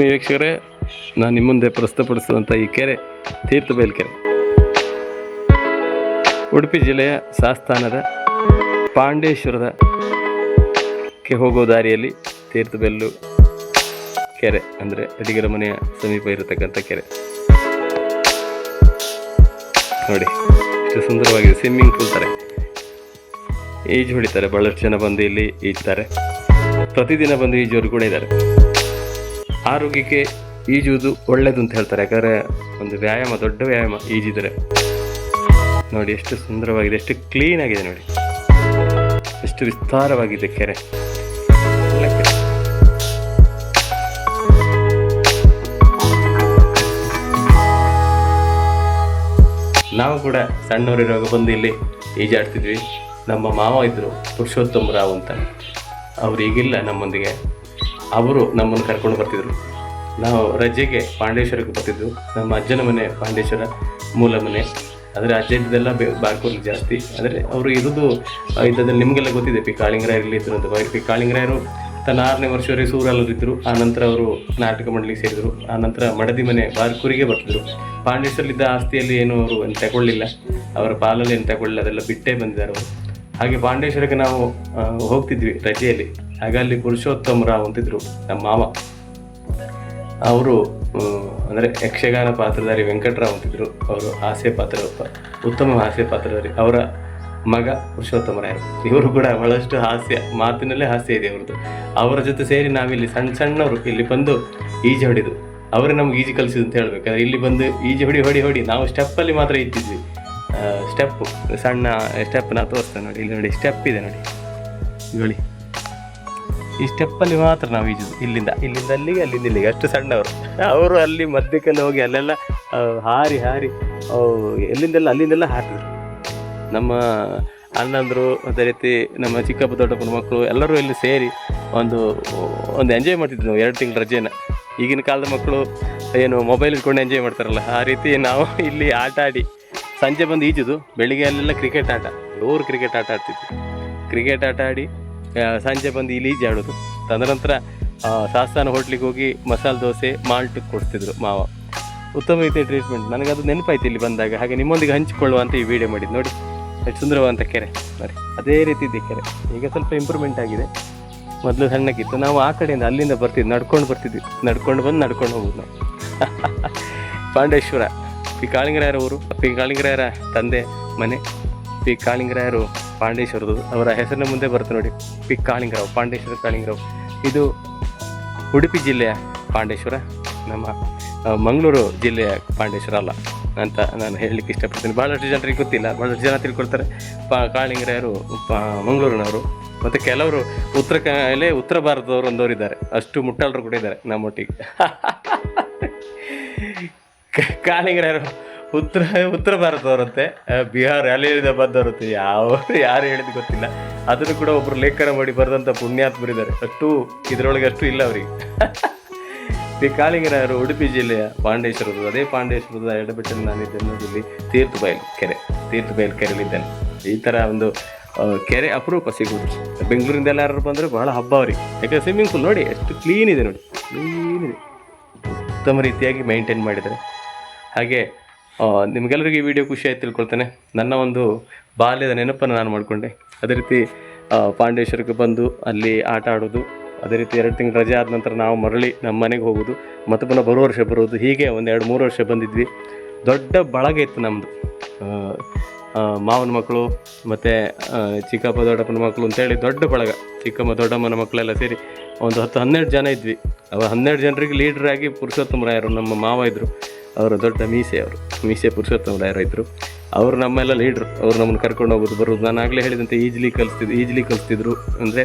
ಆತ್ಮೀಯ ವೀಕ್ಷಕರೇ, ನಾನು ನಿಮ್ಮ ಮುಂದೆ ಪ್ರಸ್ತುತಪಡಿಸಿದಂಥ ಈ ಕೆರೆ, ತೀರ್ಥಬೈಲ್ ಕೆರೆ. ಉಡುಪಿ ಜಿಲ್ಲೆಯ ಸಾಸ್ಥಾನದ ಪಾಂಡೇಶ್ವರದ ಕೆ ಹೋಗೋ ದಾರಿಯಲ್ಲಿ ತೀರ್ಥಬೆಲ್ಲು ಕೆರೆ, ಅಂದರೆ ಅಡಿಗರ ಮನೆಯ ಸಮೀಪ ಇರತಕ್ಕಂಥ ಕೆರೆ. ನೋಡಿ, ಎಷ್ಟು ಸುಂದರವಾಗಿದೆ ಸ್ವಿಮ್ಮಿಂಗ್ ಪೂಲ್ ಥರ ಈಜು ಹೊಡಿತಾರೆ, ಬಹಳಷ್ಟು ಜನ ಬಂದು ಇಲ್ಲಿ ಈಜ್ತಾರೆ. ಪ್ರತಿದಿನ ಬಂದು ಈಜುವರು ಕೂಡ ಇದ್ದಾರೆ. ಆರೋಗ್ಯಕ್ಕೆ ಈಜುವುದು ಒಳ್ಳೆಯದು ಅಂತ ಹೇಳ್ತಾರೆ. ಯಾಕಂದರೆ ಒಂದು ವ್ಯಾಯಾಮ, ದೊಡ್ಡ ವ್ಯಾಯಾಮ ಈಜಿದರೆ. ನೋಡಿ ಎಷ್ಟು ಸುಂದರವಾಗಿದೆ, ಎಷ್ಟು ಕ್ಲೀನ್ ಆಗಿದೆ ನೋಡಿ. ಎಷ್ಟು ವಿಸ್ತಾರವಾಗಿದೆ ಕೆರೆ. ನಾವು ಕೂಡ ಸಣ್ಣವರಿರುವಾಗ ಬಂದು ಇಲ್ಲಿ ಈಜಾಡ್ತಿದ್ವಿ. ನಮ್ಮ ಮಾವ ಇದ್ದರು ಪುರುಷೋತ್ತಮ ರಾವ್ ಅಂತ. ಅವ್ರು ಈಗಿಲ್ಲ ನಮ್ಮೊಂದಿಗೆ. ಅವರು ನಮ್ಮನ್ನು ಕರ್ಕೊಂಡು ಬರ್ತಿದ್ರು. ನಾವು ರಜೆಗೆ ಪಾಂಡೇಶ್ವರಕ್ಕೆ ಬರ್ತಿದ್ವು. ನಮ್ಮ ಅಜ್ಜನ ಮನೆ ಪಾಂಡೇಶ್ವರ ಮೂಲ ಮನೆ. ಆದರೆ ಅಜ್ಜದ್ದೆಲ್ಲ ಬೆ, ಬಾರ್ಕೋಲಿ ಜಾಸ್ತಿ. ಅಂದರೆ ಅವರು ಇರೋದು ಇದ್ದದ್ದು ನಿಮಗೆಲ್ಲ ಗೊತ್ತಿದೆ, ಪಿ ಕಾಳಿಂಗರಾಯರಲ್ಲಿ ಇದ್ರು ಅಂತ. ಪಿ ಕಾಳಿಂಗರಾಯರು ತನ್ನ ಆರನೇ ವರ್ಷವರೆಗೆ ಸೂರಲ್ಲರಿದ್ದರು ಆ ನಂತರ ಅವರು ನಾಟಕ ಮಂಡಳಿಗೆ ಸೇರಿದರು. ಆ ನಂತರ ಮಡದಿ ಮನೆ ಬಾರ್ಕೂರಿಗೆ ಬರ್ತಿದ್ರು. ಪಾಂಡೇಶ್ವರಲ್ಲಿದ್ದ ಆಸ್ತಿಯಲ್ಲಿ ಏನು ಅವರು ಏನು ತಗೊಳ್ಳಿಲ್ಲ. ಅವರ ಪಾಲಲ್ಲಿ ಏನು ತಗೊಳ್ಳಿಲ್ಲ, ಅದೆಲ್ಲ ಬಿಟ್ಟೇ ಬಂದಿದ್ದಾರೆ ಅವರು. ಹಾಗೆ ಪಾಂಡೇಶ್ವರಕ್ಕೆ ನಾವು ಹೋಗ್ತಿದ್ವಿ ರಜೆಯಲ್ಲಿ. ಆಗ ಅಲ್ಲಿ ಪುರುಷೋತ್ತಮ ರಾವ್ ಅಂತಿದ್ರು ನಮ್ಮ ಮಾವ ಅವರು ಅಂದರೆ ಯಕ್ಷಗಾನ ಪಾತ್ರಧಾರಿ ವೆಂಕಟರಾವ್ ಅಂತಿದ್ರು ಅವರು ಹಾಸ್ಯ ಪಾತ್ರ ಉತ್ತಮ ಹಾಸ್ಯ ಪಾತ್ರಧಾರಿ. ಅವರ ಮಗ ಪುರುಷೋತ್ತಮ ರಾಯ್ ಇವರು ಕೂಡ ಬಹಳಷ್ಟು ಹಾಸ್ಯ, ಮಾತಿನಲ್ಲೇ ಹಾಸ್ಯ ಇದೆ ಅವ್ರದ್ದು. ಅವರ ಜೊತೆ ಸೇರಿ ನಾವಿಲ್ಲಿ ಸಣ್ಣ ಸಣ್ಣವರು, ಇಲ್ಲಿ ಬಂದು ಈಜು ಹೊಡಿದು. ಅವರೇ ನಮ್ಗೆ ಈಜು ಕಲಿಸಿದ್ರು ಅಂತ ಹೇಳ್ಬೇಕಾದ್ರೆ, ಇಲ್ಲಿ ಬಂದು ಈಜು ಹೊಡಿ ಹೊಡಿ ಹೊಡಿ, ನಾವು ಸ್ಟೆಪ್ಪಲ್ಲಿ ಮಾತ್ರ ಇದ್ದಿದ್ವಿ. ಸ್ಟೆಪ್ಪು ಸಣ್ಣ ಸ್ಟೆಪ್ ನಾ ತೋರಿಸ್ತೇನೆ ನೋಡಿ, ಇಲ್ಲಿ ನೋಡಿ ಸ್ಟೆಪ್ ಇದೆ ನೋಡಿ. ನೋಡಿ ಈ ಸ್ಟೆಪ್ಪಲ್ಲಿ ಮಾತ್ರ ನಾವು ಈಜುದು. ಇಲ್ಲಿಂದ. ಇಲ್ಲಿಂದ ಅಲ್ಲಿಗೆ, ಅಲ್ಲಿಂದ ಇಲ್ಲಿಗೆ. ಅಷ್ಟು ಸಣ್ಣವರು. ಅವರು ಅಲ್ಲಿ ಮಧ್ಯಕ್ಕೆಲ್ಲ ಹೋಗಿ ಅಲ್ಲೆಲ್ಲ ಹಾರಿ ಹಾರಿ ಎಲ್ಲಿಂದೆಲ್ಲ, ಅಲ್ಲಿಂದೆಲ್ಲ ಹಾರಿದ್ರು. ನಮ್ಮ ಅಣ್ಣಂದರು, ಅದೇ ರೀತಿ ನಮ್ಮ ಚಿಕ್ಕಪ್ಪ, ದೊಡ್ಡಪ್ಪನ ಮಕ್ಕಳು ಎಲ್ಲರೂ ಇಲ್ಲಿ ಸೇರಿ ಒಂದು ಒಂದು ಎಂಜಾಯ್ ಮಾಡ್ತಿದ್ವಿ ನಾವು, ಎರಡು ತಿಂಗಳ ರಜೆನ. ಈಗಿನ ಕಾಲದ ಮಕ್ಕಳು ಏನು ಮೊಬೈಲ್ ಇಟ್ಕೊಂಡು ಎಂಜಾಯ್ ಮಾಡ್ತಾರಲ್ಲ, ಆ ರೀತಿ ನಾವು ಇಲ್ಲಿ ಆಟ ಆಡಿ ಸಂಜೆ ಬಂದು ಈಜುದು. ಬೆಳಿಗ್ಗೆ ಅಲ್ಲೆಲ್ಲ ಕ್ರಿಕೆಟ್ ಆಟ. ಜೋರು ಕ್ರಿಕೆಟ್ ಆಟ ಆಡ್ತಿದ್ವಿ. ಕ್ರಿಕೆಟ್ ಆಟ ಆಡಿ ಸಂಜೆ ಬಂದು ಇಲ್ಲಿ ಈಜಾಡೋದು ತದನಂತರ ಸಾಸ್ತಾನ ಹೋಟ್ಲಿಗೆ ಹೋಗಿ ಮಸಾಲೆ ದೋಸೆ ಮಾಲ್ಟ್ ಕೊಡ್ತಿದ್ರು ಮಾವ. ಉತ್ತಮ ರೀತಿಯ ಟ್ರೀಟ್ಮೆಂಟ್ ನನಗೆ ಅದು ನೆನಪಾಯ್ತು ಇಲ್ಲಿ ಬಂದಾಗ. ಹಾಗೆ ನಿಮ್ಮೊಂದಿಗೆ ಹಂಚಿಕೊಳ್ಳುವ ಅಂತ ಈ ವಿಡಿಯೋ ಮಾಡಿದ್ದು. ನೋಡಿ, ಎಷ್ಟು ಸುಂದರವಾದಂಥ ಕೆರೆ. ನೋಡಿ, ಅದೇ ರೀತಿ ಇದೆ ಕೆರೆ. ಈಗ ಸ್ವಲ್ಪ ಇಂಪ್ರೂವ್ಮೆಂಟ್ ಆಗಿದೆ. ಮೊದಲು ಸಣ್ಣಕ್ಕಿತ್ತು. ನಾವು ಆ ಕಡೆಯಿಂದ ಅಲ್ಲಿಂದ ಬರ್ತಿದ್ವಿ. ನಡ್ಕೊಂಡು ಬರ್ತಿದ್ವಿ. ನಡ್ಕೊಂಡು ಬಂದು ನಡ್ಕೊಂಡು ಹೋಗೋದು ನಾವು. ಪಾಂಡೇಶ್ವರ. ಪಿ. ಕಾಳಿಂಗರಾಯರ ಊರು ಪಿ. ಕಾಳಿಂಗರಾಯರ ತಂದೆ, ಮನೆ. ಪಿ. ಕಾಳಿಂಗರಾಯರು ಪಾಂಡೇಶ್ವರದು. ಅವರ ಹೆಸರಿನ ಮುಂದೆ ಬರುತ್ತೆ ನೋಡಿ, ಪಿ ಕಾಳಿಂಗರಾವ್, ಪಾಂಡೇಶ್ವರ ಕಾಳಿಂಗರಾವ್. ಇದು ಉಡುಪಿ ಜಿಲ್ಲೆಯ ಪಾಂಡೇಶ್ವರ, ನಮ್ಮ ಮಂಗಳೂರು ಜಿಲ್ಲೆಯ ಪಾಂಡೇಶ್ವರ ಅಲ್ಲ ಅಂತ ನಾನು ಹೇಳಲಿಕ್ಕೆ ಇಷ್ಟಪಡ್ತೀನಿ. ಭಾಳಷ್ಟು ಜನರಿಗೆ ಗೊತ್ತಿಲ್ಲ ಭಾಳಷ್ಟು ಜನ ತಿಳ್ಕೊಳ್ತಾರೆ. ಪಾ, ಕಾಳಿಂಗರಾಯರು, ಪಾ, ಮಂಗಳೂರಿನವರು ಮತ್ತು ಕೆಲವರು ಉತ್ತರ ಕಲೆ ಉತ್ತರ ಭಾರತದವರು ಒಂದವರು ಇದ್ದಾರೆ ಅಷ್ಟು ಮುಟ್ಟಾಳರು ಕೂಡ ಇದ್ದಾರೆ ನಮ್ಮೊಟ್ಟಿಗೆ. ಕಾಳಿಂಗರಾಯರು ಉತ್ತರ ಉತ್ತರ ಭಾರತದವರಂತೆ ಬಿಹಾರ್ ಅಲ್ಲಿಂದ ಬಂದವರಂತೆ ಯಾವ, ಯಾರು ಹೇಳಿದ್ ಗೊತ್ತಿಲ್ಲ. ಅದನ್ನು ಕೂಡ ಒಬ್ಬರು ಲೇಖನ ಮಾಡಿ ಬರೆದಂಥ ಪುಣ್ಯಾತ್ಮರಿದ್ದಾರೆ ಅಷ್ಟು, ಇದರೊಳಗೆ ಅಷ್ಟು ಇಲ್ಲ ಅವರಿಗೆ. ಈ ಕಾಳಿಂಗರಾಯರು ಉಡುಪಿ ಜಿಲ್ಲೆಯ ಪಾಂಡೇಶ್ವರದ ಅದೇ ಪಾಂಡೇಶ್ವರದ ಎಡಬೆಟ್ಟಲ್ಲಿ ಇಲ್ಲಿ ತೀರ್ಥ ತೀರ್ಥಬೈಲ್ ಕೆರೆ ತೀರ್ಥಬೈಲ್ ಕೆರೆಯಲ್ಲಿದ್ದೇನೆ ಈ ಥರ ಒಂದು ಕೆರೆ ಅಪರೂಪ ಸಿಗುವುದು. ಬೆಂಗಳೂರಿಂದ ಯಾರು ಬಂದರೆ ಬಹಳ ಹಬ್ಬ ಅವ್ರಿಗೆ. ಯಾಕಂದ್ರೆ ಸ್ವಿಮ್ಮಿಂಗ್ ಪೂಲ್ ನೋಡಿ, ಎಷ್ಟು ಕ್ಲೀನ್ ಇದೆ ನೋಡಿ. ಕ್ಲೀನ್ ಇದೆ. ಉತ್ತಮ ರೀತಿಯಾಗಿ ಮೈಂಟೈನ್ ಮಾಡಿದ್ದಾರೆ. ಹಾಗೆ ನಿಮಗೆಲ್ಲರಿಗೂ ಈ ವಿಡಿಯೋ ಖುಷಿ ಆಯ್ತು ತಿಳ್ಕೊಳ್ತೇನೆ. ನನ್ನ ಒಂದು ಬಾಲ್ಯದ ನೆನಪನ್ನು ನಾನು ಮಾಡಿಕೊಂಡೆ. ಅದೇ ರೀತಿ ಪಾಂಡೇಶ್ವರಕ್ಕೆ ಬಂದು ಅಲ್ಲಿ ಆಟ ಆಡೋದು, ಅದೇ ರೀತಿ ಎರಡು ತಿಂಗಳು ರಜೆ ಆದ ನಂತರ ನಾವು ಮರಳಿ ನಮ್ಮ ಮನೆಗೆ ಹೋಗೋದು, ಮತ್ತು ಪುನಃ ಬರೋ ವರ್ಷ ಬರೋದು ಹೀಗೆ ಒಂದು ಎರಡು ಮೂರು ವರ್ಷ ಬಂದಿದ್ವಿ. ದೊಡ್ಡ ಬಳಗ ಇತ್ತು ನಮ್ಮದು ಮಾವನ ಮಕ್ಕಳು, ಮತ್ತು ಚಿಕ್ಕಪ್ಪ, ದೊಡ್ಡಪ್ಪನ ಮಕ್ಕಳು ಅಂತೇಳಿ ದೊಡ್ಡ ಬಳಗ. ಚಿಕ್ಕಮ್ಮ, ದೊಡ್ಡಮ್ಮನ ಮಕ್ಕಳೆಲ್ಲ ಸೇರಿ ಒಂದು ಹತ್ತು ಹನ್ನೆರಡು ಜನ ಇದ್ವಿ. ಅವ ಹನ್ನೆರಡು ಜನರಿಗೆ ಲೀಡ್ರಾಗಿ ಪುರುಷೋತ್ತಮ ರಾಯರು ನಮ್ಮ ಮಾವ ಇದ್ದರು ಅವರು ದೊಡ್ಡ ಮೀಸೆ ಅವರು ಮೀಸೆ ಪುರುಷೋತ್ತಮ ಇದ್ದರು ಅವರು ನಮ್ಮೆಲ್ಲ ಲೀಡ್ರು ಅವ್ರು ನಮ್ಮನ್ನು ಕರ್ಕೊಂಡು ಹೋಗೋದು ಬರೋದು. ನಾನು ಆಗಲೇ ಹೇಳಿದಂತೆ ಈಜಿಲಿ ಕಲಿಸ್ತಿದ್ದು ಈಜಿಲಿ ಕಲಿಸ್ತಿದ್ರು. ಅಂದರೆ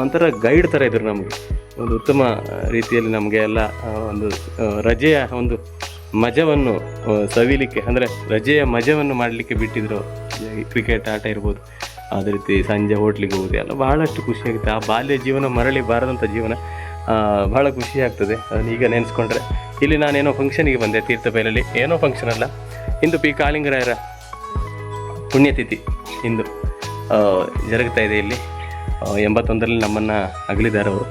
ಒಂಥರ ಗೈಡ್ ಥರ ಇದ್ರು ನಮಗೆ. ಒಂದು ಉತ್ತಮ ರೀತಿಯಲ್ಲಿ ನಮಗೆ ಎಲ್ಲ ಒಂದು ರಜೆಯ ಒಂದು ಮಜವನ್ನು ಸವಿಲಿಕ್ಕೆ, ಅಂದರೆ ರಜೆಯ ಮಜವನ್ನು ಮಾಡಲಿಕ್ಕೆ ಬಿಟ್ಟಿದ್ರು. ಕ್ರಿಕೆಟ್ ಆಟ ಇರ್ಬೋದು. ಅದೇ ರೀತಿ ಸಂಜೆ ಹೋಟ್ಲಿಗೆ ಹೋಗೋದು, ಎಲ್ಲ ಬಹಳಷ್ಟು ಖುಷಿಯಾಗುತ್ತೆ ಆ ಬಾಲ್ಯ ಜೀವನ ಮರಳಿ ಬಾರದಂಥ ಜೀವನ ಭಾಳ ಬಹಳ ಖುಷಿ ಆಗ್ತದೆ. ಅದನ್ನ ಈಗ ನೆನೆಸ್ಕೊಂಡ್ರೆ ಇಲ್ಲಿ ನಾನೇನೋ ಫಂಕ್ಷನಿಗೆ ಬಂದೆ ತೀರ್ಥಬೈಲಲ್ಲಿ ಏನೋ ಫಂಕ್ಷನ್ ಅಲ್ಲ. ಇಂದು ಪಿ ಕಾಳಿಂಗರಾಯರ ಪುಣ್ಯತಿಥಿ ಇಂದು ಜರುಗ್ತಾ ಇದೆ ಇಲ್ಲಿ. ಎಂಬತ್ತೊಂದರಲ್ಲಿ ನಮ್ಮನ್ನು ಅಗಲಿದ್ದಾರೆ ಅವರು,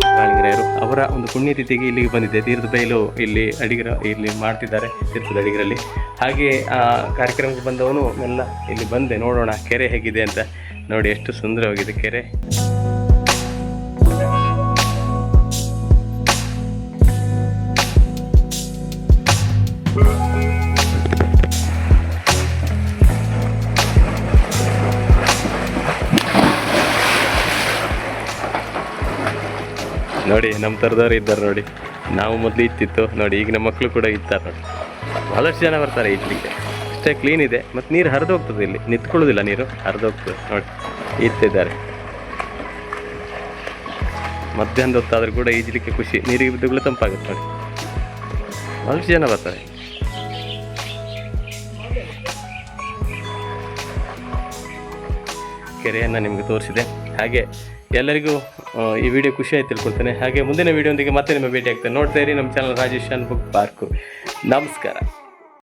ಕಾಳಿಂಗರಾಯರು. ಅವರ ಒಂದು ಪುಣ್ಯತಿಥಿಗೆ ಇಲ್ಲಿಗೆ ಬಂದಿದ್ದೆ. ತೀರ್ಥ ಬೈಲು ಇಲ್ಲಿ ಅಡಿಗರ, ಇಲ್ಲಿ ಮಾಡ್ತಿದ್ದಾರೆ ತೀರ್ಥದ ಅಡಿಗರಲ್ಲಿ. ಹಾಗೆ, ಆ, ಕಾರ್ಯಕ್ರಮಕ್ಕೆ ಬಂದವನು ಎಲ್ಲ ಇಲ್ಲಿ ಬಂದೆ. ನೋಡೋಣ, ಕೆರೆ ಹೇಗಿದೆ ಅಂತ. ನೋಡಿ, ಎಷ್ಟು ಸುಂದರವಾಗಿದೆ ಕೆರೆ. ನೋಡಿ ನಮ್ಮ ಥರದವ್ರು ಇದ್ದಾರೆ ನೋಡಿ. ನಾವು ಮೊದಲು ಇತ್ತಿತ್ತು ನೋಡಿ, ಈಗ ನಮ್ಮ ಮಕ್ಕಳು ಕೂಡ ಇದ್ದಾರೆ ನೋಡಿ. ಭಾಳಷ್ಟು ಜನ ಬರ್ತಾರೆ ಇಡ್ಲಿಕ್ಕೆ. ಅಷ್ಟೇ ಕ್ಲೀನ್ ಇದೆ, ಮತ್ತು ನೀರು ಹರಿದು ಹೋಗ್ತದೆ ಇಲ್ಲಿ. ನಿಂತ್ಕೊಳ್ಳೋದಿಲ್ಲ ನೀರು, ಹರಿದು ಹೋಗ್ತದೆ ನೋಡಿ. ಇತ್ತಿದ್ದಾರೆ. ಮಧ್ಯಾಹ್ನದ ಹೊತ್ತಾದ್ರೂ ಕೂಡ ಈಜಲಿಕ್ಕೆ ಖುಷಿ. ನೀರಿಗೆ ಬಿದ್ದುಗಳು ತಂಪಾಗುತ್ತೆ ನೋಡಿ. ಭಾಳಷ್ಟು ಜನ ಬರ್ತಾರೆ. ಕೆರೆಯನ್ನು ನಿಮಗೆ ತೋರಿಸಿದೆ. ಹಾಗೆ ಎಲ್ಲರಿಗೂ ಈ ವಿಡಿಯೋ ಖುಷಿಯಾಗಿ ತಿಳ್ಕೊಳ್ತೇನೆ. ಹಾಗೆ ಮುಂದಿನ ವಿಡಿಯೋದೊಂದಿಗೆ ಮತ್ತೆ ನಿಮ್ಮ ಭೇಟಿ ಆಗ್ತೇನೆ ನೋಡ್ತಾ ಇರಿ ನಮ್ಮ ಚಾನಲ್ ರಾಜೇಶ್ ಬುಕ್ ಪಾರ್ಕು. ನಮಸ್ಕಾರ.